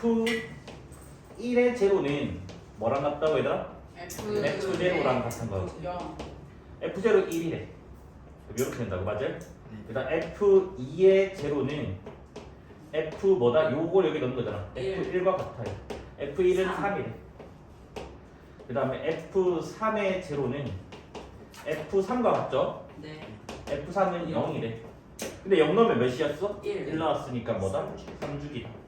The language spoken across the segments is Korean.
F1의 제로는 뭐랑 같다고 얘들아? F F 제로랑 같은 거. 영. F0 1이래. 이렇게 된다고 맞아요? 그다음 F2의 제로는 F 뭐다? 요걸 여기 넣는 거잖아. 일. F1과 같아요. F1은 삼. 3이래. 그다음에 F3의 제로는 F3과 같죠? 네. F3은 0이래. 근데 0 넣으면 몇이었어? 일. 1 나왔으니까 뭐다? 3주기다.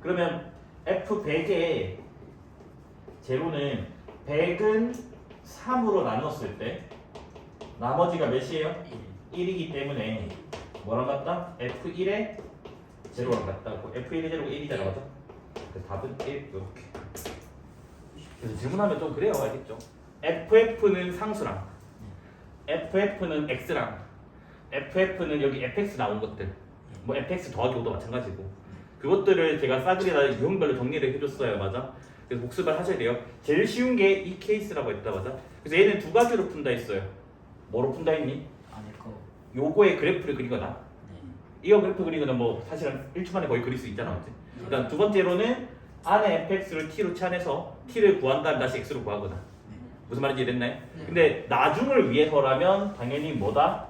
그러면 F100의 제로는 100은 3으로 나눴을 때 나머지가 몇이에요? 1 이기 때문에 뭐랑 같다? F1의 제로랑 같다고 F1의 제로가 1이잖아 맞아? 그래서 답은 1 이렇게 그래서 질문하면 좀 그래요 알겠죠? FF는 상수랑 FF는 X랑 FF는 여기 FX 나온 것들 뭐 FX 더하기 5도 마찬가지고 그것들을 제가 싸그리다 유형별로 정리를 해줬어요 맞아? 그래서 복습을 하셔야 돼요 제일 쉬운 게 이 케이스라고 했다 맞아? 그래서 얘는 두 가지로 푼다 했어요 뭐로 푼다 했니? 아닐 거. 요거의 그래프를 그리거나 네. 이거 그래프 그리거나 뭐 사실은 1초 만에 거의 그릴 수 있잖아 맞지? 그다음 두 번째로는 안에 fx를 t로 치환해서 t를 구한 다음 다시 x로 구하거나 네. 무슨 말인지 이랬나요? 네. 근데 나중을 위해서라면 당연히 뭐다?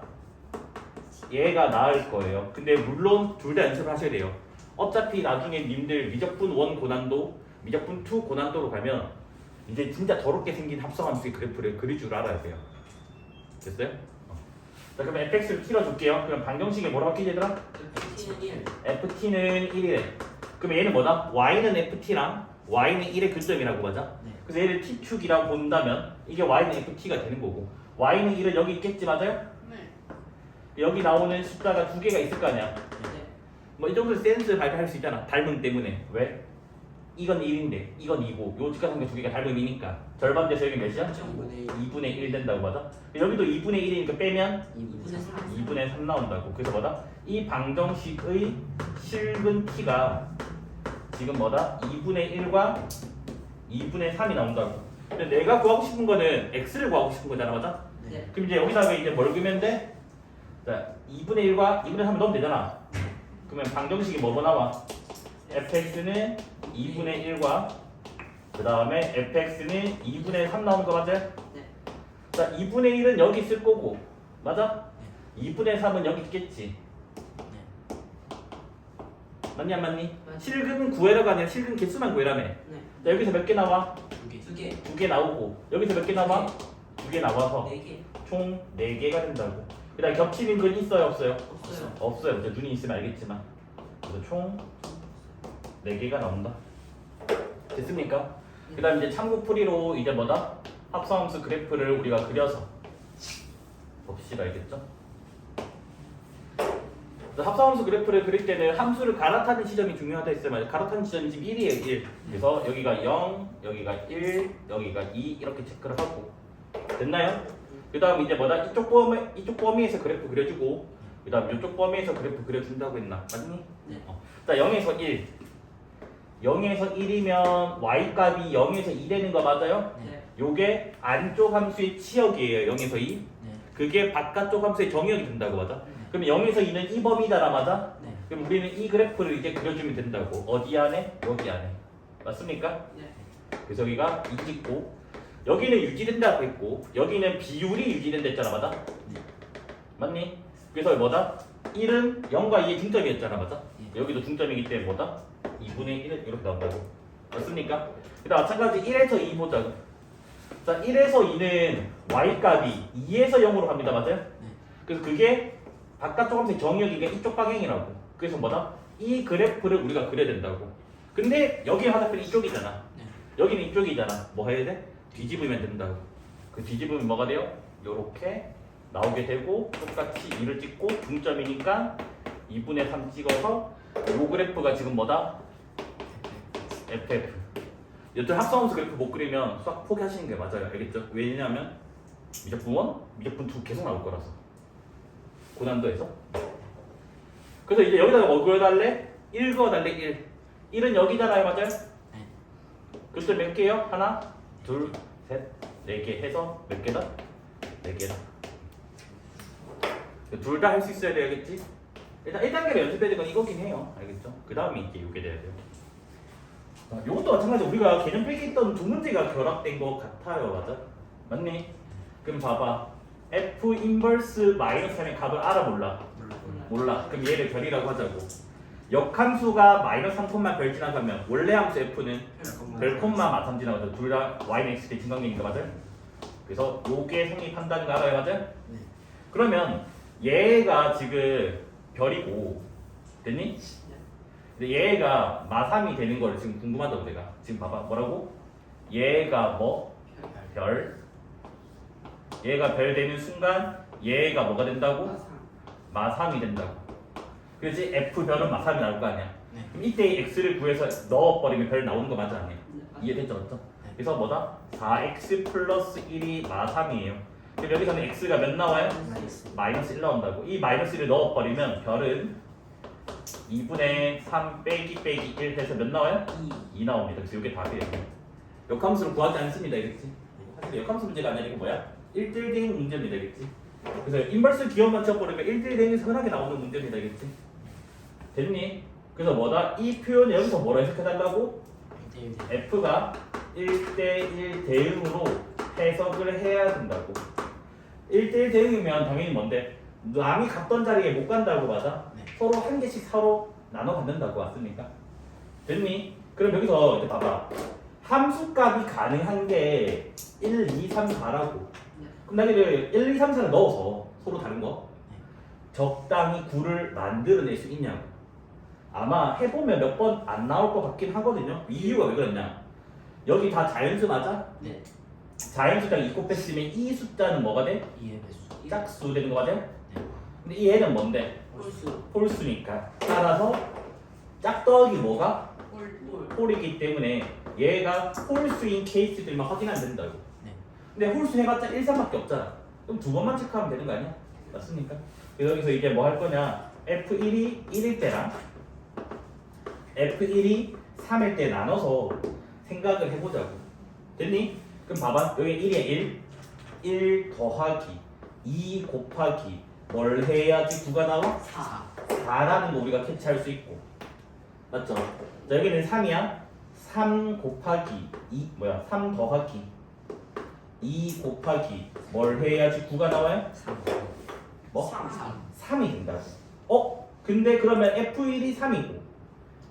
얘가 나을 거예요. 근데 물론 둘 다 연습을 하셔야 돼요. 어차피 나중에 님들 미적분 1 고난도, 미적분 2 고난도로 가면 이제 진짜 더럽게 생긴 합성함수의 그래프를 그릴 줄 알아야 돼요. 됐어요? 어. 자 그럼 fx를 t로 줄게요. 그럼 방정식에 뭐라고 바뀌지 얘들아? T는 1. ft는 1이래. 그럼 얘는 뭐다? y는 ft랑 y는 1의 근점이라고 하자. 네. 그래서 얘를 t축이라고 본다면 이게 y는 ft가 되는 거고 y는 1은 여기 있겠지 맞아요? 네. 여기 나오는 숫자가 두 개가 있을 거 아니야. 네. 뭐이 정도 센스 발휘할 수 있잖아. 닮음 때문에. 왜? 이건 1인데 이건 2고 요 직각삼각 두 개가 닮음이니까 절반 돼서 여기 몇이야? 2분의 2분의 1 된다고 맞아? 여기도 2분의 1이니까 빼면 2분의 3. 2분의 3 나온다고. 그래서 뭐다? 이 방정식의 실근 t가 지금 뭐다? 2분의 1과 2분의 3이 나온다고. 근데 내가 구하고 싶은 거는 x를 구하고 싶은 거잖아, 맞아? 네. 그럼 이제 여기다가 이제 뭘 그면 돼? 자, 2분의 1과 2분의 3을 넣으면 되잖아. 그러면 방정식이 뭐뭐 나와? fx는 2분의 1과 그 다음에 fx는 2분의 3 나오는 거 맞아요? 네. 자, 2분의 1은 여기 있을 거고, 맞아? 2분의 3은 여기 있겠지. 네. 맞니 안 맞니? 맞아. 실근 구해라가 아니라 실근 개수만 구해라며. 네. 자, 여기서 몇 개 나와? 두 개. 두 개. 두개 나오고, 여기서 몇 개 나와? 두 개 나와서 네 개. 총 4개가 된다고. 그 다음 겹치는 근 있어요, 없어요? 없어요. 없어요. 이제 눈이 있으면 알겠지만. 그래서 총 4개가 나온다. 됐습니까? 그 다음 이제 참고풀이로 이제 뭐다? 합성함수 그래프를 우리가 그려서 봅시다. 알겠죠? 그래서 합성함수 그래프를 그릴 때는 함수를 갈아타는 지점이 중요하다 했어요. 갈아타는 지점이 지금 1이에요. 1. 그래서 여기가 0, 여기가 1, 여기가 2 이렇게 체크를 하고 됐나요? 그 다음 이제 뭐다? 이쪽 범위, 이쪽 범위에서 그래프 그려주고 그 다음 이쪽 범위에서 그래프 그려준다고 했나? 맞니? 네. 어. 자 0에서 1 0에서 1이면 y값이 0에서 2 되는 거 맞아요? 네. 요게 안쪽 함수의 치역이에요 0에서 2 네. 그게 바깥쪽 함수의 정역이 된다고 맞아? 그럼 0에서 2는 이 범위다라 맞아? 네. 그럼 우리는 이 그래프를 이제 그려주면 된다고 어디 안에? 여기 안에 맞습니까? 네. 그래서 여기가 2 찍고 여기는 유지된다고 했고 여기는 비율이 유지된다 했잖아 맞아? 네. 맞니? 그래서 뭐다? 1은 0과 2의 중점이었잖아 맞아? 예. 여기도 중점이기 때문에 뭐다? 2분의 1은 이렇게 나온다고 맞습니까? 그 다음 마찬가지 1에서 2 보자 자 1에서 2는 y값이 2에서 0으로 갑니다 맞아요? 네. 그래서 그게 바깥쪽 함수의 정역이가 이쪽 방향이라고 그래서 뭐다? 이 그래프를 우리가 그려야 된다고 근데 여기 화살표는 이쪽이잖아 네. 여기는 이쪽이잖아 뭐 해야 돼? 뒤집으면 된다고 그 뒤집으면 뭐가 돼요? 요렇게 나오게 되고 똑같이 2를 찍고 중점이니까 2분의 3 찍어서 요 그래프가 지금 뭐다? FF 여튼 합성함수 그래프 못 그리면 수학 포기하시는 게 맞아요 알겠죠? 왜냐하면 미적분 1, 미적분 2 계속 나올 거라서 고난도에서 그래서 이제 여기다가 뭐 그려달래? 1 그어달래 1 1은 여기잖아요 맞아요? 네. 그때 몇 개요? 하나, 둘, 셋, 네 개 해서 몇 개다? 네 개다. 둘 다 할 수 있어야 되겠지? 일단 1단계로 연습해야 될 건 이거긴 해요. 알겠죠? 그 다음에 이제 이게 돼야 돼요. 아, 이것도 마찬가지로 우리가 개념 빼기 있던 두 문제가 결합된 것 같아요. 맞아? 맞니? 그럼 봐봐. F 인버스 마이너스 하면 값을 알아 몰라? 몰라. 그럼 얘를 별이라고 하자고. 역함수가 마이너스 3콤마 별 지나가면 원래 함수 F는 별 콤마 마삼 지나가죠. 둘다 Y는 X 대 진강경인가 맞아요? 그래서 요게 성립한다는 거 알아요 맞아요? 그러면 얘가 지금 별이고 됐니? 근데 얘가 마삼이 되는 걸 지금 궁금하다고 내가 지금 봐봐 뭐라고? 얘가 뭐? 별 얘가 별 되는 순간 얘가 뭐가 된다고? 마삼이 된다고 그렇지? F 별은 마삼이 나올 거 아니야 네. 그럼 이때 이 X를 구해서 넣어버리면 별 나오는 거 맞아 아니야? 이해됐죠 맞죠? 그래서 뭐다? 4X 플러스 1이 마삼이에요 그럼 여기서는 X가 몇 나와요? 마이너스 1 나온다고 이 마이너스 1을 넣어버리면 별은 2분의 3 빼기 빼기 1 해서 몇 나와요? 2 나옵니다 그래서 이게 답이에요 역함수를 구하지 않습니다 이랬지 사실 역함수 문제가 아니라 이거 뭐야? 1대1 대응 문제입니다 이랬지 그래서 인버스 기억 맞춰버리면 1대1 대응이 흔하게 나오는 문제입니다 이랬지 됐니? 그래서 뭐다? 이 표현을 여기서 뭐라 해석해달라고? F가 1대1 대응으로 해석을 해야 된다고 1대1 대응이면 당연히 뭔데? 남이 갔던 자리에 못 간다고 맞아? 네. 서로 한 개씩 서로 나눠 갖는다고 왔으니까 됐니? 그럼 여기서 이제 봐봐 함수값이 가능한 게 1, 2, 3, 4라고 그럼 나기를 1, 2, 3, 4를 넣어서 서로 다른 거 적당히 9를 만들어낼 수 있냐고 아마 해보면 몇 번 안 나올 것 같긴 하거든요 이유가 왜 그러냐 여기 다 자연수 맞아? 네. 자연수당 2 곱했으면 이 숫자는 뭐가 돼? 배수. 짝수 되는 거 맞아요? 네. 근데 이 얘는 뭔데? 홀수니까 따라서 짝더기 뭐가? 홀이기 때문에 얘가 홀수인 케이스들만 확인하면 된다고 네. 근데 홀수 해봤자 1, 3밖에 없잖아 그럼 두 번만 체크하면 되는 거 아니야? 맞습니까? 그래서 여기서 이제 뭐 할 거냐 F1이 1일 때랑 F1이 3일 때 나눠서 생각을 해보자고 됐니? 그럼 봐봐 여기 1에 1 1 더하기 2 곱하기 뭘 해야지 9가 나와? 4. 4라는 거 우리가 캐치할 수 있고 맞죠? 자, 여기는 3이야 3 곱하기 2 뭐야 3 더하기 2 곱하기 뭘 해야지 9가 나와요? 3. 뭐? 3. 3이 된다고 어? 근데 그러면 F1이 3이고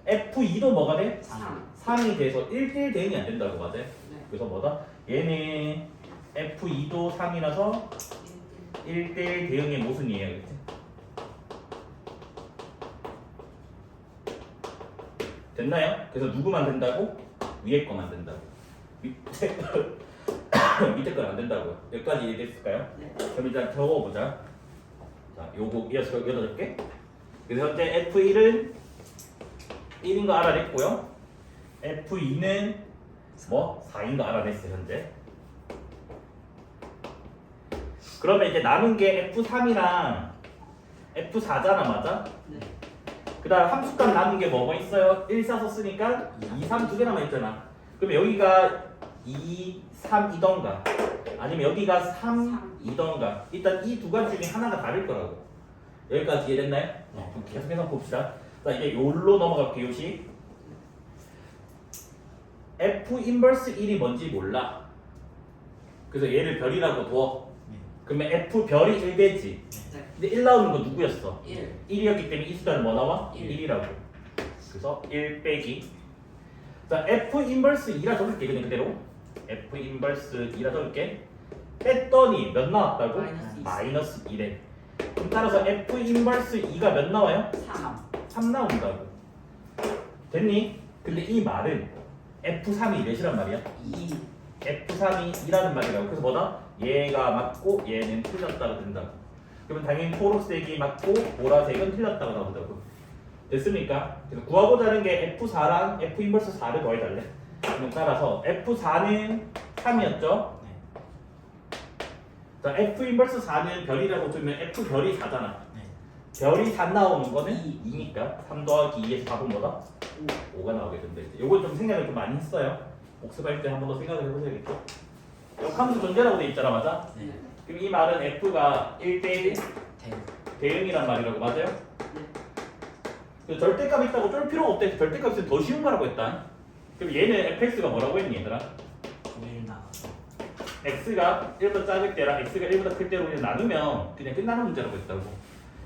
F2도 뭐가 돼? 3. 3이 돼서 1대1 대응이 안 된다고 맞아요? 그래서 뭐다? 얘는 F2도 3이라서 1대1 대응의 모순이에요 그치? 됐나요? 그래서 누구만 된다고? 위에 거만 된다고 밑에 밑에 건 안 된다고요 여기까지 이해됐을까요? 그럼 일단 적어보자 자 요거 이어서 여덟 개 그래서 현재 F1은 1인 거 알아냈고요 F2는 뭐 4인 거 알아냈어요 현재 그러면 이제 남은 게 F3이랑 F4잖아 맞아? 그 다음 함수값 남은 게 뭐뭐 있어요? 1, 4 썼으니까 2, 3 두 개 남아있잖아 그러면 여기가 2, 3이던가 아니면 여기가 3, 2던가 일단 이 두 가지 중에 하나가 다를 거라고 여기까지 이해됐나요? 네. 그럼 계속해서 봅시다 자 이제 요로 넘어갈게요 요시 F 인버스 1이 뭔지 몰라 그래서 얘를 별이라고 둬 네. 그러면 F 별이 1배지 근데 1 나오는 거 누구였어? 1이었기 때문에 이 숫자는 뭐 나와? 일. 1이라고. 그래서 1 빼기. 자, F 인버스 2라 적을게 그냥 그대로. F 인버스 2라 적을게. 했더니 몇 나왔다고? 마이너스 이. 마이너스 2래. 그럼 따라서 F 인버스 2가 몇 나와요? 3. 3 나온다고. 됐니? 근데 이 말은 F3이 몇이란 말이야? 2. F3이 2라는 말이라고. 그래서 뭐다? 얘가 맞고 얘는 틀렸다고 된다고. 그러면 당연히 초록색이 맞고 보라색은 틀렸다고 나온다고. 됐습니까? 그래서 구하고자 하는 게 F4랑 F 인버스 4를 더해달래. 그럼 따라서 F4는 3이었죠? 네. 자, F 인버스 4는 별이라고 두면 F 별이 4잖아. 네. 별이 4 나오는 거는 이. 2니까 3 더하기 2에서 4은 뭐다? 5 가 나오게 된다. 이제 요거 좀 생각을 좀 많이 했어요. 복습할 때 한 번 더 생각을 해보셔야겠죠? 역함수 존재라고 돼 있잖아, 맞아? 네. 그럼 이 말은 F가 1대1 대. 대응이란 말이라고 맞아요? 네. 그 절대값 있다고 쫄 필요가 없대. 절대값 있으면 더 쉬운 거라고 했다. 그럼 얘는 fx가 뭐라고 했니 얘들아? 고일 나가서 x가 1보다 작을 때랑 x가 1보다 클 때로 그냥 나누면 그냥 끝나는 문제라고 했다고.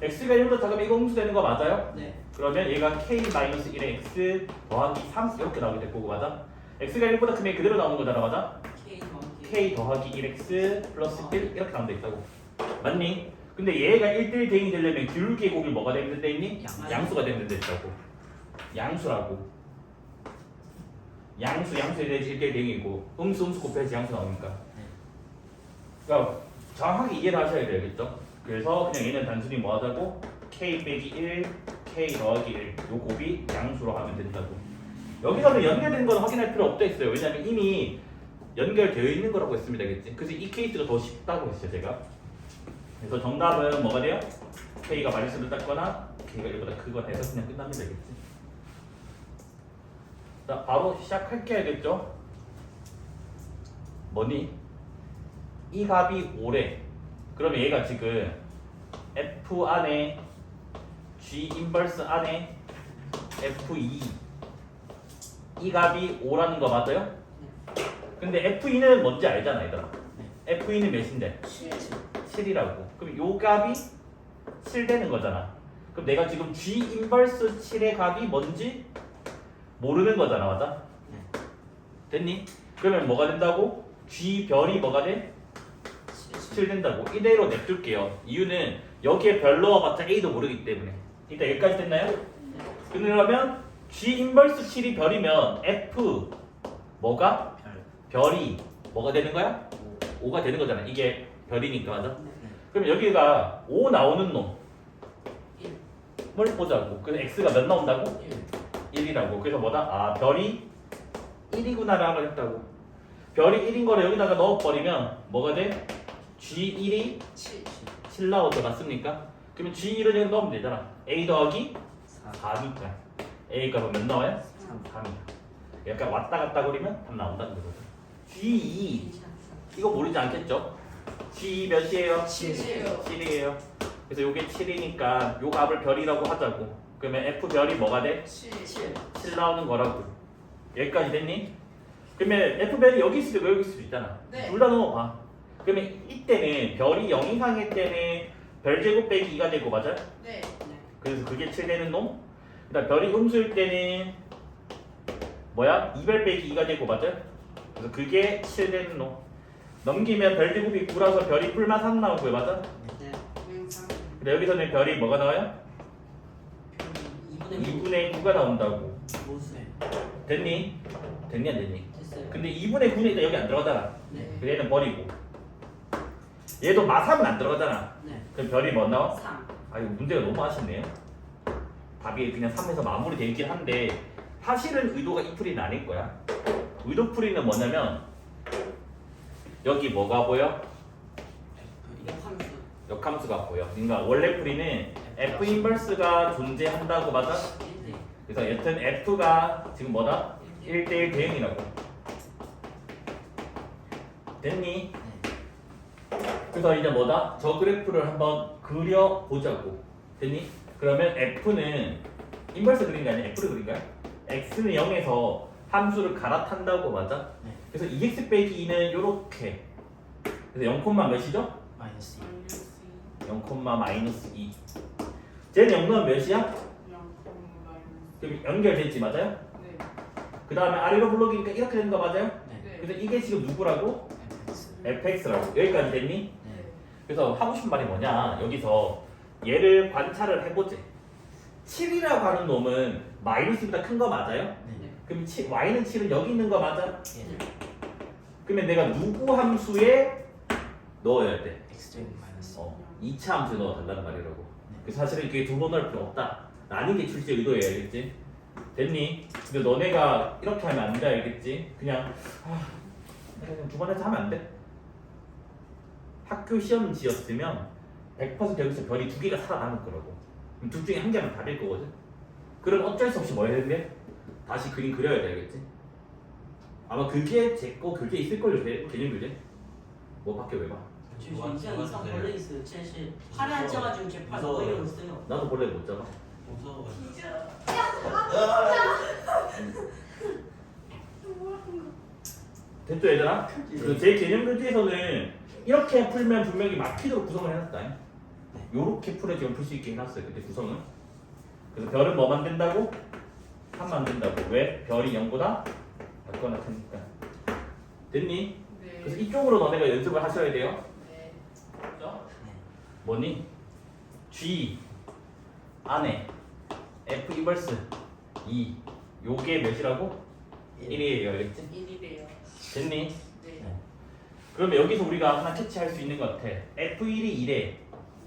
X가 1보다 작으면 이거 음수 되는 거 맞아요? 네 그러면 얘가 k-1의 x 더하기 3 이렇게 나오게 될 거고 맞아? x가 1보다 크면 그대로 나오는 거잖아 맞아? K 더하기 k 더하기 1x 플러스 1 이렇게 나오면 있다고 맞니? 근데 얘가 1대1 대응이 되려면 기울기의 곱이 뭐가 되는 데 있니? 양수. 양수가 되는 데 있다고 양수라고 양수 양수에 대해서 1대1 대응이고 음수 음수 곱해야지 양수 나오니까 그러니까 정확하게 이해를 하셔야 되겠죠 그래서 그냥 얘는 단순히 뭐 하자고 k 빼기 1 k 더하기 1 요 곱이 양수로 하면 된다고 여기서는 연결된 건 확인할 필요 없다 했어요 왜냐면 이미 연결되어 있는 거라고 했습니다 그치? 그래서 이 케이스가 더 쉽다고 했어요 제가 그래서 정답은 뭐가 돼요? k가 마이너스를 땄거나 k가 1보다 크거나 해서 그냥 끝나면 되겠지 자 바로 시작할게 알겠죠? 뭐니? 이 값이 5래 그러면 얘가 지금 f 안에 g 인버스 안에 f2 이 값이 5라는 거 맞아요? 근데 f2는 뭔지 알잖아 얘들아 f2는 몇인데? 7 7이라고. 그럼 요 값이 7 되는 거잖아. 그럼 내가 지금 G 인버스 7의 값이 뭔지 모르는 거잖아, 맞아? 네. 됐니? 그러면 뭐가 된다고? G 별이 뭐가 돼? 7 된다고. 이대로 냅둘게요. 이유는 여기에 별 넣어봤자 A도 모르기 때문에. 일단 여기까지 됐나요? 그러면 G 인버스 7이 별이면 F 뭐가? 별 별이 뭐가 되는 거야? 5가 되는 거잖아. 이게 별이니까 맞아? 네. 그럼 여기가 5 나오는 놈을 1 보자고. 그래서 x가 몇 나온다고? 1 1이라고. 그래서 뭐다? 아 별이 1이구나라고 했다고. 별이 1인 거를 여기다가 넣어버리면 뭐가 돼? G1이 7 7 나오죠. 맞습니까? 그러면 G1을 여기 넣으면 되잖아. A 더하기 4 4니까. A 값은 몇 나와요? 3 3이야. 약간 왔다 갔다 그리면 답 나온다는 거거든. G2 이거 모르지 않겠죠? G2 몇이에요? 7 7이에요. 그래서 요게 7이니까 요 값을 별이라고 하자고. 그러면 F 별이 뭐가 돼? 7 7 7 나오는 거라고. 여기까지 됐니? 그러면 F 별이 여기 있을 수도 여기 있을 수도 있잖아. 네. 둘다 넣어봐. 그러면 이때는 별이 0 이상일 때는 별 제곱 빼기 2가 되고 맞아요? 네. 그래서 그게 7 되는 놈. 그다음 별이 음수일 때는 뭐야? 2별 빼기 2가 되고 맞아요? 그래서 그게 7 되는 놈. 넘기면 별 제곱이 9라서 별이 뿔만 3 나오고요 맞아? 네. 근데 여기서는 별이 뭐가 나와요? 2분의 2분의 9가 나온다고. 됐니? 됐니 안 됐니? 됐어요 근데 2분의 9는 일단 여기 안 들어가잖아. 네 그래서 얘는 버리고. 얘도 마삼은 안 들어가잖아. 네 그럼 별이 뭐 나와? 3 아 이거 문제가 너무 아쉽네요. 답이 그냥 3에서 마무리되어 있긴 한데 사실은 의도가 이 풀이는 아닐 거야. 의도 풀이는 뭐냐면 여기 뭐가 보여? 역함수 역함수가 보여. 그러니까 원래 풀이는 F 인버스가 존재한다고 맞아? 1대 그래서 여튼 F가 지금 뭐다? 1대1 대응이라고. 됐니? 그래서 이제 뭐다? 저 그래프를 한번 그려보자고. 됐니? 그러면 F는 인버스 그린 게 아니라 F를 그린 거야? X는 0에서 함수를 갈아탄다고 맞아? 네 그래서 2x 빼기 2는 요렇게. 그래서 0, 몇이죠? 마이너스 2 0, 마이너스 2. 쟤는 0 넣으면 몇이야? 그럼 연결됐지 맞아요? 네. 그 다음에 아래로 블록이니까 이렇게 되는 거 맞아요? 네 네. 그래서 이게 지금 누구라고? fx fx라고 여기까지 됐니? 네 그래서 하고 싶은 말이 뭐냐 여기서 얘를 관찰을 해보지 7이라고 하는 놈은 마이너스보다 큰 거 맞아요? 네 그럼 7, y는 7은 여기 있는 거 맞아? 예 그러면 내가 누구 함수에 넣어야 돼? x 제곱 마이너스 어, 2차 함수에 넣어달라는 말이라고 그래서 사실은 이게 두번 넣을 필요 없다 나는 게 출제 의도예요 알겠지? 됐니? 근데 너네가 이렇게 하면 안 돼 알겠지? 그냥 아, 그냥 두 번 해서 하면 안 돼? 학교 시험지였으면 100% 여기서 별이 두 개가 살아남을 거라고. 그럼 둘 중에 한 개만 답일 거거든. 그럼 어쩔 수 없이 뭐 해야 돼? 다시 그림 그려야 되겠지. 아마 그게 제거 그게 있을 걸요 개념 교재. 뭐밖에 왜 봐? 저 진짜 뭐 이상 벌레 있어요. 쟤, 쟤 팔에 안 쪄가지고 제팔 무서워요. 너무 이러고 있어요. 나도 원래 못 잡아. 무서워. 됐죠 얘들아? 그제 개념 교재에서는 이렇게 풀면 분명히 막히도록 구성을 해놨다 요렇게 풀어 지금 풀 수 있게 해놨어요 그때 구성은 그래서 별은 뭐 만든다고? 3 만든다고 왜? 별이 0보다 작거나 크니까 됐니? 그래서 이쪽으로 너네가 연습을 하셔야 돼요 그죠? 뭐니? G 안에 F 인버스 2 요게 몇이라고? 1이에요 알겠지? 1이래요. 됐니? 네. 그러면 여기서 우리가 하나 캐치할 수 있는 것 같아 F1이 2래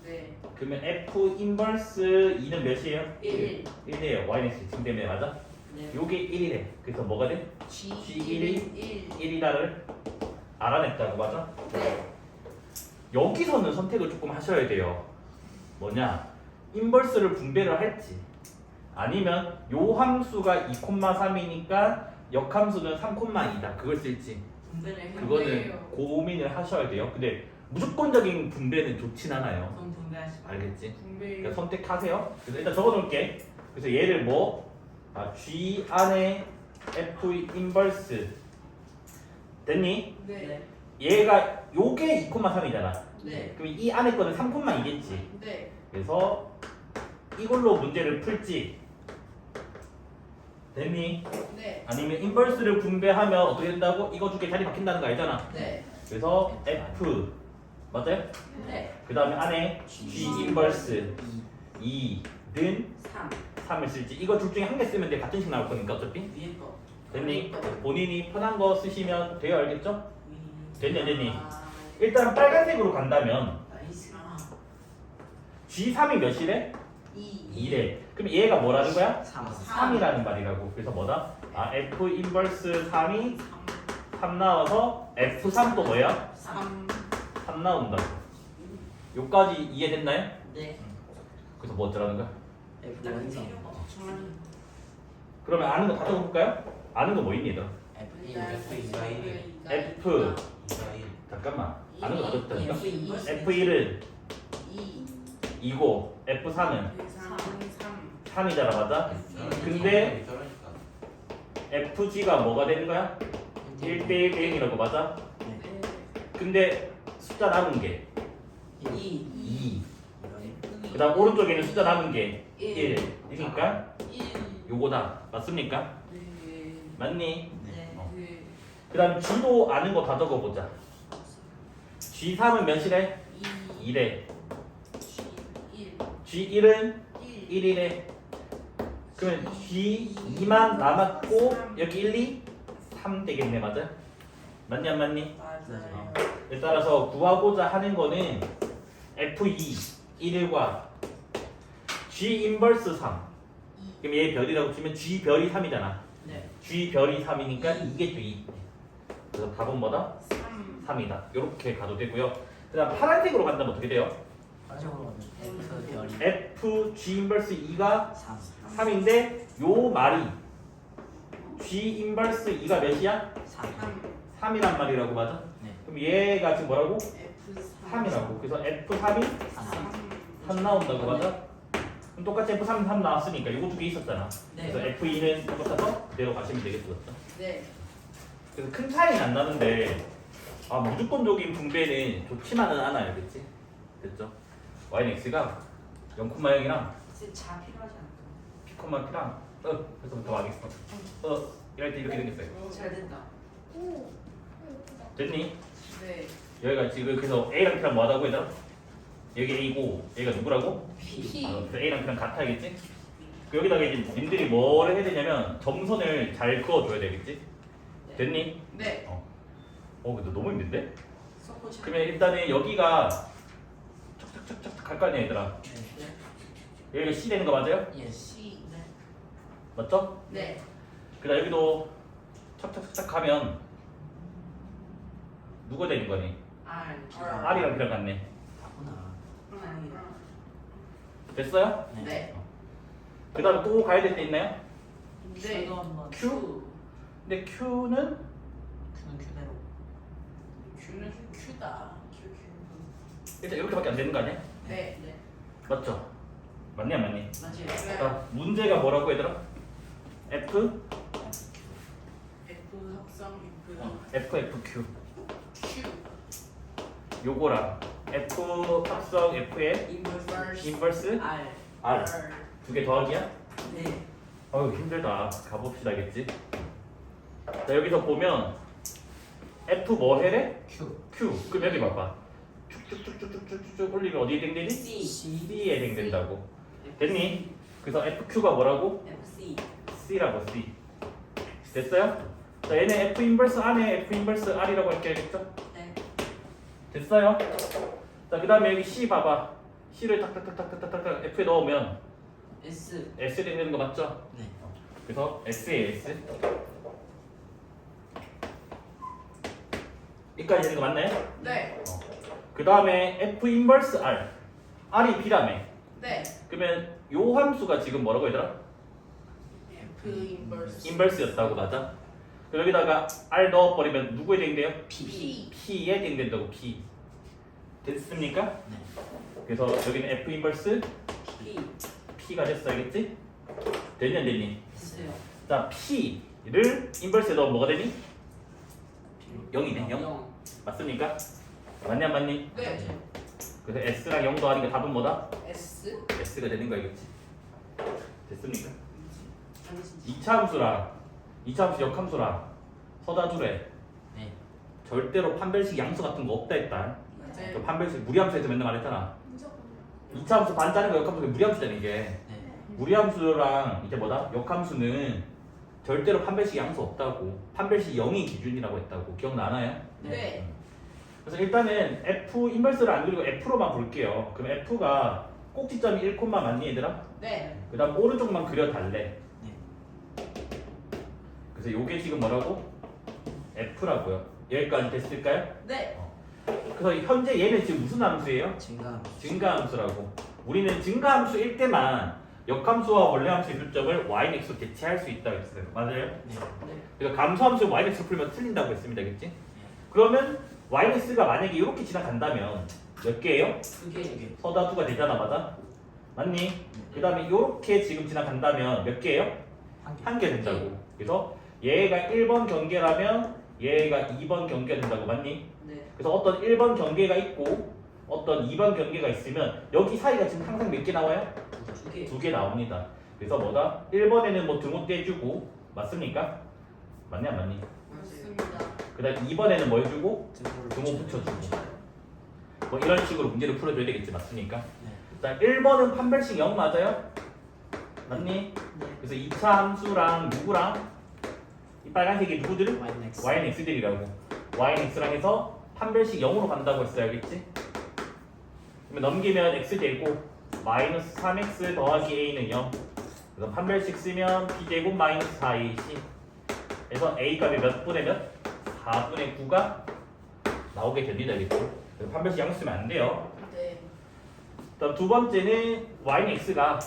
네. 그러면 F 인버스 2는 몇이에요? 1. 1이에요 yx 지금 때문에 맞아? 네. 요게 1이래 그래서 뭐가 돼? G G1이 1. 1이다를 알아냈다고 맞아? 네. 여기서는 선택을 조금 하셔야 돼요 뭐냐 인버스를 분배를 할지 아니면 요 함수가 2,3이니까 역함수는 3,2다 그걸 쓸지 분배를 그거는 분배해요. 고민을 하셔야 돼요 근데 무조건적인 분배는 좋진 않아요 그럼 분배하시. 알겠지? 분배. 그러니까 선택하세요. 그래서 일단 적어놓을게. 그래서 얘를 뭐 아, G 안에 F 인버스 됐니? 네. 얘가 요게 2,3이잖아. 네. 그럼 이 안에 거는 3,2겠지. 네. 그래서 이걸로 문제를 풀지. 됐니? 네. 아니면 인버스를 분배하면 어떻게 된다고? 이거 두 개 자리 바뀐다는 거 알잖아. 네. 그래서 F 맞아요? 네. 그 다음에 안에 G 인버스 2는 3. 3을 쓸지 이거 둘 중에 한 개 쓰면 돼 같은 식 나올 거니까 어차피 위에 거. 됐니? 본인이 편한 거 쓰시면 돼요 알겠죠? 위. 됐니, 됐니? 아, 일단 빨간색으로 간다면 나이스. 아. G3이 몇이래? 2. 2래 그럼 얘가 뭐라는 거야? 3. 3이라는 말이라고 그래서 뭐다? 아 F 인버스 3이 3. 3 나와서 F3 또 뭐야? 3. 3 나온다고 요까지 이해됐나요? 네. 그래서 뭐 어쩌라는 거야? F 필요가 없지만. 그러면 아는 거 다 적어볼까요? 아는 거 뭐 있니 얘들아? F 잠깐만 아는 거 다 적었다니까 F1은 2. 2고 F3은 3. 3. 3이잖아 맞아? 근데 FG가 뭐가 되는 거야? 1대1 대응이라고 맞아? 네. 근데 숫자 남은 게 2. 2. 그 다음 오른쪽에는 숫자 남은 게 1. 그러니까 1. 요거다. 맞습니까? 네. 맞니? 네. 어. 네. 그 다음 G도 아는 거 다 적어보자. G3은 몇이래? 2. 2래. 1. G1은 1. 1이래. 그러면 G2만 남았고 여기 1, 2, 3 되겠네 맞아? 맞니 안 맞니? 맞아요. 에 따라서 구하고자 하는 거는 F2 1과 G 인버스 3 그럼 얘 별이라고 치면 G 별이 3이잖아 네. G 별이 3이니까 이게 또 2. 그래서 답은 뭐다? 3. 3이다. 이렇게 가도 되고요. 그다음 파란색으로 간다면 어떻게 돼요? F 별이 F G 인버스 2가 3 3인데 요 말이 G 인버스 2가 몇이야? 3 3. 3이란 말이라고 맞아? 네. 그럼 얘가 지금 뭐라고? F3. 3이라고. 그래서 F3이 3 3 나온다고 맞아? 그럼 똑같이 F3은 3 나왔으니까 요거 두 개 있었잖아. 네. 그래서 F2는 똑같아서 그대로 가시면 되겠죠. 네. 그래서 큰 차이는 안 나는데 아 무조건적인 분배는 좋지만은 않아요, 그렇지? 됐죠? YX가 0,0이랑 이제 자 필요하지 않을까? P콤마 P랑 어 벌써부터 망했어. 어 이럴 때 이렇게 생겼어요. 잘 된다. 됐니? 네. 여기가 지금 그래서 A랑 P랑 뭐하다고 얘들아? 여기 A고 얘가 누구라고? P. 아, 그래서 A랑 P랑 같아야겠지? 그 여기다가 이제 님들이 뭐를 해야 되냐면 점선을 잘 그어줘야 되겠지? 됐니? 네. 어 근데 너무 힘든데? 그러면 일단은 여기가 척척척척 갈 거 아니야 얘들아 네. 여기가 C 되는 거 맞아요? 예스 C. 네. 맞죠? 네. 그다음 여기도 척척척척 가면 누가 되는 거니? R. R이랑 B랑 같네. 됐어요? 네. 그 다음에 또 가야 될 때 있나요? 네. 한번 Q? 근데 Q는 Q는 Q대로 Q는 Q다. Q Q. 일단 이렇게밖에 안 되는 거 아니야? 네. 네. 맞죠? 맞니 안 맞니? 맞지? 네. 자 문제가 뭐라고 얘들아? F F 합성 F 어, F F Q Q 요거랑 F 합성 F의 인버스 인버스 R R 두 개 더하기야? 네 어휴 힘들다 가봅시다 알겠지? 자 여기서 보면 F 뭐 해래? Q Q 그럼 여기 봐봐 쭉쭉쭉쭉쭉쭉 올리면 어디에 해당되니? C C에 해당된다고 됐니? 그래서 FQ가 뭐라고? FC C라고 C 됐어요? 자 얘네 F 인버스 안에 F 인버스 R이라고 할게 알겠죠? 네 됐어요? 자 그 다음에 여기 C 봐봐 C를 탁탁탁탁탁탁탁 F에 넣으면 S S 되는 거 맞죠? 네 그래서 S에 S 여기까지 되는 거 맞나요? 네 그 다음에 F 인버스 R R이 B라며 네 그러면 요 함수가 지금 뭐라고 얘들아? F 인버스 인버스였다고 맞아? 그럼 여기다가 R 넣어버리면 누구에 해당돼요? P P에 해당된다고 P 됐습니까? 네 그래서 여기는 F 인버스 P P가 됐어 알겠지? 됐니 안 됐니? 했어요 자 P를 인버스에 넣으면 뭐가 되니? 0이네 0 0 맞습니까? 맞냐 안 맞니? 네 그래서 S랑 0 더하니까 답은 뭐다? S? S가 되는 거 알겠지? 됐습니까? 아니 진짜 2차 함수랑 2차 함수 역함수랑 서다주래. 네. 절대로 판별식 양수 같은 거 없다 했다. 네 그 판별식 무리함수에서 맨날 말했잖아. 2차 함수 반짜는 거 역함수가 무리함수잖아 이게. 네. 무리함수랑 이제 뭐다? 역함수는 절대로 판별식 양수 없다고. 판별식 0이 기준이라고 했다고. 기억나나요? 네 그래서 일단은 F 인버스를 안 그리고 F로만 볼게요 그럼 F가 꼭지점이 1콤마 맞니 얘들아? 네 그 다음 오른쪽만 그려달래 네. 그래서 요게 지금 뭐라고? F라고요 여기까지 됐을까요? 네 그래서 현재 얘는 지금 무슨 함수예요? 증가 증가함수라고 우리는 증가함수 일 때만 역함수와 원래함수의 교점을 yx로 대체할 수 있다고 했어요 맞아요? 네 그러니까 감수함수 yx로 풀면 틀린다고 했습니다 그치? 그러면 yx가 만약에 이렇게 지나간다면 몇 개예요? 두 개 두 개 서다수가 되잖아 맞아? 맞니? 그 다음에 이렇게 지금 지나간다면 몇 개예요? 한 개 한 개 된다고 그래서 얘가 1번 경계라면 얘가 2번 경계가 된다고 맞니? 네 그래서 어떤 1번 경계가 있고 어떤 2번 경계가 있으면 여기 사이가 지금 항상 몇 개 나와요? 두 개 두 개 나옵니다 그래서 뭐다? 1번에는 뭐 등호 떼주고 맞습니까? 맞냐 안 맞니? 맞습니다 그 다음 2번에는 뭐 해주고 등호를 등호 붙여주고 뭐 이런 식으로 문제를 풀어줘야 되겠지 맞습니까? 네자 1번은 판별식 0 맞아요? 맞니? 네. 그래서 2차 함수랑 누구랑 이 빨간색이 누구들? Y next YNX들이라고 YNX랑 해서 판별식 0으로 간다고 했어요 알겠지? 그러면 넘기면 X 되고 마이너스 3X 더하기 A는 0 그래서 판별식 쓰면 B제곱 마이너스 4AC 그래서 A 값이 몇 분의 몇? 4분의 9가 나오게 됩니다? 그래서 판별식 양 쓰면 안 돼요 네 다음 두 번째는 YNX가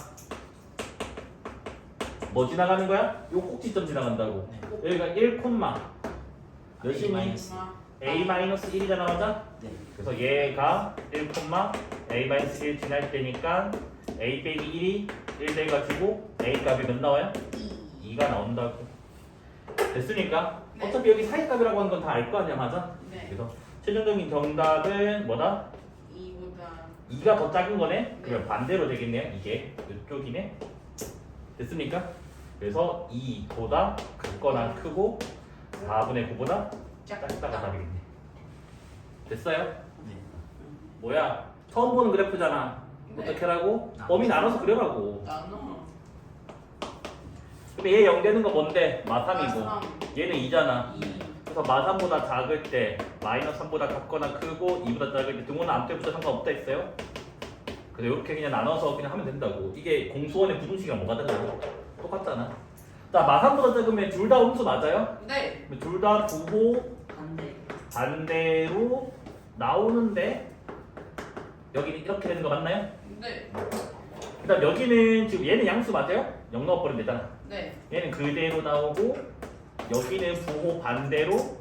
뭐 지나가는 거야? 요 꼭지점 지나간다고 네. 여기가 1 콤마 몇이니? 마이너스. a-1이잖아 맞아? 네 그래서 얘가 1 콤마 a-1 지날 때니까 a 빼기 1이 1 돼가지고 a 값이 몇 나와요? 2가 나온다고 됐으니까 네. 어차피 여기 사이값이라고 하는 건 다 알 거 아니야 맞아? 네 그래서 최종적인 정답은 뭐다? 2보다 2가 더 작은 거네? 그러면 반대로 되겠네요 이게 이쪽이네 됐습니까? 그래서 2보다 같거나 크고 4분의 9보다 작다가 답이겠네 됐어요? 네. 뭐야 처음 보는 그래프잖아 네. 어떻게 하라고? 범위 나눠서 그려라고 나눠 근데 얘 0 되는 거 뭔데? 마3이고 마삼. 얘는 2잖아 2 그래서 마3보다 작을 때 마이너스 3보다 같거나 크고 2보다 작을 때 등호는 아무 때부터 상관없다 했어요 그래서 이렇게 그냥 나눠서 그냥 하면 된다고 이게 공수원의 부등식이랑 뭐가 달라요? 똑같잖아 자 마3보다 작으면 둘 다 음수 맞아요? 네 둘 다 부호 반대 반대로 나오는데 여기는 이렇게 되는 거 맞나요? 네 그다음 여기는 지금 얘는 양수 맞아요? 0 넣어버리면 되잖아 네 얘는 그대로 나오고 여기는 부호 반대로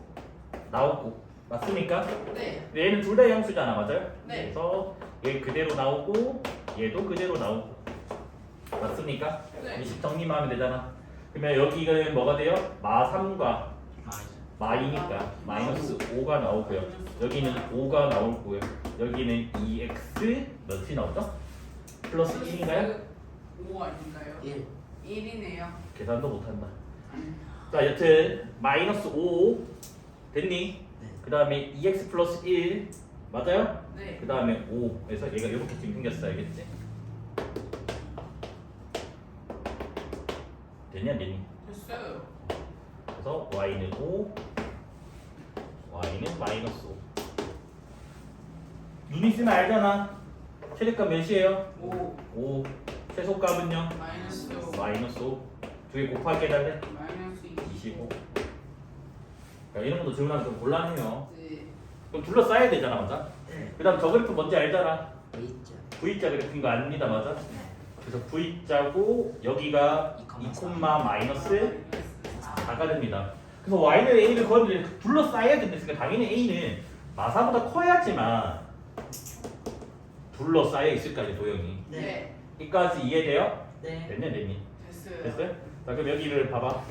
나오고 맞습니까? 네 얘는 둘 다 양수잖아 맞아요? 네. 그래서 얘 그대로 나오고 얘도 그대로 나오고 맞습니까? 네. 20 정리만 하면 되잖아. 그러면 여기는 뭐가 돼요? 마 3과 마이니까 마이너스 5가 나오고요. 여기는 5가 나오고요. 여기는 2x 몇이 나오죠? 플러스 1인가요? 5 아닌가요? 1 1이네요. 계산도 못한다. 자, 여튼 마이너스 5 됐니? 네. 그 다음에 2x 플러스 1 맞아요? 네. 그 다음에 5에서 얘가 이렇게 지금 생겼어 알겠지? 됐냐 안 됐니? 됐어요. 그래서 y는 5 y는 마이너스 5눈 있으면 알잖아 최대값 몇이에요? 5 5 최소값은요? 마이너스 5 마이너스 5 두 개 곱하기 해달래? 마이너스 25 그러니까 이런 것도 질문하면 좀 곤란해요 네. 그럼 둘러싸야 되잖아 맞아? 네 그 다음 저 그래프 뭔지 알잖아 V자 V자 그래프인 거 압니다 맞아? 그래서 V자고 여기가 2, 마이너스 4가 됩니다. 그래서 y는 a를 거의 둘러싸야 된다니까 당연히 a는 마사보다 커야지만 둘러싸여 있을 거 아니야 도형이. 네. 여기까지 이해돼요? 네 됐냐 됐니? 됐어요. 됐어요? 자 그럼 여기를 봐봐.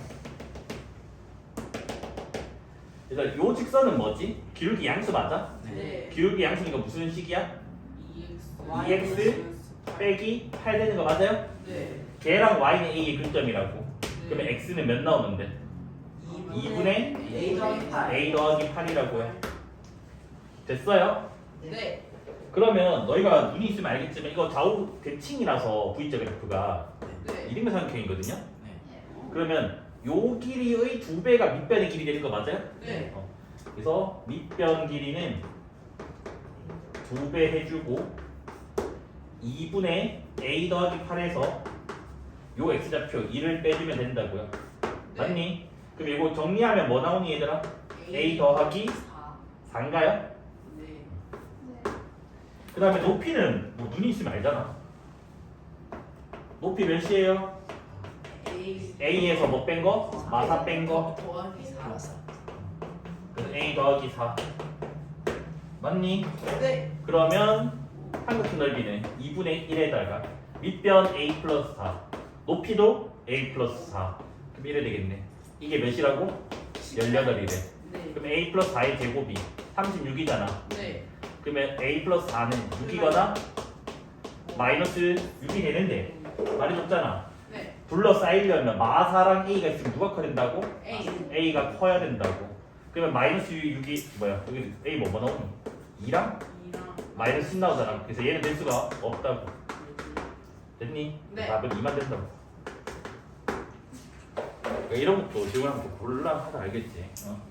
일단 요 직선은 뭐지? 기울기 양수 맞아? 네. 기울기 양수니까 무슨 식이야? EX EX 빼기 8 되는 거 맞아요? 네. 걔랑 y는 a의 근점이라고. 그러면 네. x는 몇 나오는데? 2분의 A 더하기 8 a 더하기 8이라고요. 됐어요? 네. 그러면 너희가 눈이 있으면 알겠지만 이거 좌우 대칭이라서 V자 그래프가 네. 이등변삼각형이거든요. 네 그러면 요 길이의 두 배가 밑변의 길이 되는 거 맞아요? 네. 어. 그래서 밑변 길이는 두 배 해주고 2분의 a 더하기 8에서 요 x좌표 2를 빼주면 된다고요. 맞니? 그럼 이거 정리하면 뭐 나오니 얘들아? a 더하기 4. 4인가요? 네. 그 다음에 높이는 뭐 눈이 있으면 알잖아. 높이 몇이에요? A A에서 뭐 뺀 거? 마사 뺀 거. 더하기 4. 플러스 그래서 A 더하기 4. 맞니? 네. 그러면 한국수 넓이는 2분의 1에다가 밑변 A 플러스 4. 높이도 A 플러스 4. 그럼 이래 되겠네. 이게 몇이라고? 18이래. 네. 그럼 A 플러스 4의 제곱이 36이잖아. 네. 그러면 A 플러스 4는 6이거나 마이너스 6이 되는데 말해줬잖아. 네. 둘러싸이려면 마사랑 A가 있으면 누가 커야 된다고? A. A가 커야 된다고. 그러면 마이너스 6이 뭐야? 여기 A 뭐뭐 나오니? 2랑 2랑 마이너스 10 나오잖아. 그래서 얘는 될 수가 없다고. 됐니? 네. 답은 2만 된다고. 그러니까 이런 것도 좀 곤란하다 알겠지? 어?